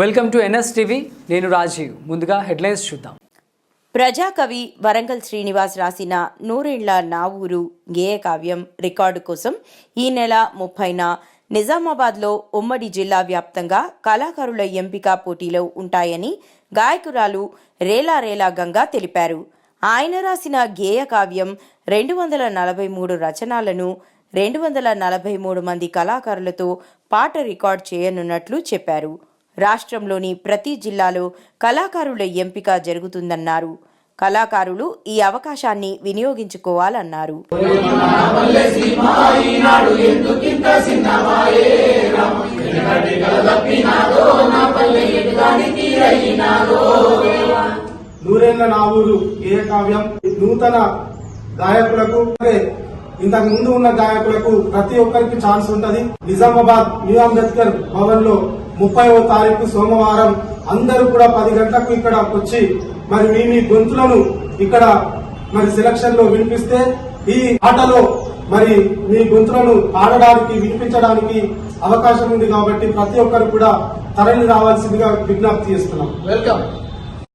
Welcome to NS TV. నేను రాజీవ్. ముందుగా headlines చూద్దాం. ప్రజాకవి వరంగల్ శ్రీనివాస్ రాసిన నూరేళ్ళ నా ఊరు గేయ కావ్యం రికార్డు కోసం ఈ నెల ముప్పైన నిజామాబాద్లో ఉమ్మడి జిల్లా వ్యాప్తంగా కళాకారుల ఎంపిక పోటీలో ఉంటాయని గాయకురాలు రేలా రేలా గంగా తెలిపారు. ఆయన రాసిన గేయ కావ్యం రెండు వందల నలభై మూడు రచనలను రెండు వందల నలభై మూడు మంది కళాకారులతో పాట రికార్డ్ చేయనున్నట్లు చెప్పారు. రాష్ట్రంలోని ప్రతి జిల్లాలో కళాకారుల ఎంపిక జరుగుతుందన్నారు. కళాకారులు ఈ అవకాశాన్ని వినియోగించుకోవాలన్నారు. నూరేళ్ళ ఏ కావ్యం నూతన గాయకులకు ఇంతకు ముందు ఉన్న గాయకులకు ప్రతి ఒక్కరికి ఛాన్స్ ఉంటది. నిజామాబాద్ న్యూ అంబేద్కర్ భవన్లో ముప్పైవ తారీఖు సోమవారం అందరూ కూడా పది గంటలకు ఇక్కడ వచ్చి మరి మీ మీ గొంతులను ఇక్కడ మరి సెలక్షన్లో వినిపిస్తే ఈ ఆటలో మరి మీ గొంతులను ఆడడానికి వినిపించడానికి అవకాశం ఉంది కాబట్టి ప్రతి ఒక్కరు కూడా తరలి రావాల్సిందిగా విజ్ఞప్తి చేస్తున్నాం. వెల్కమ్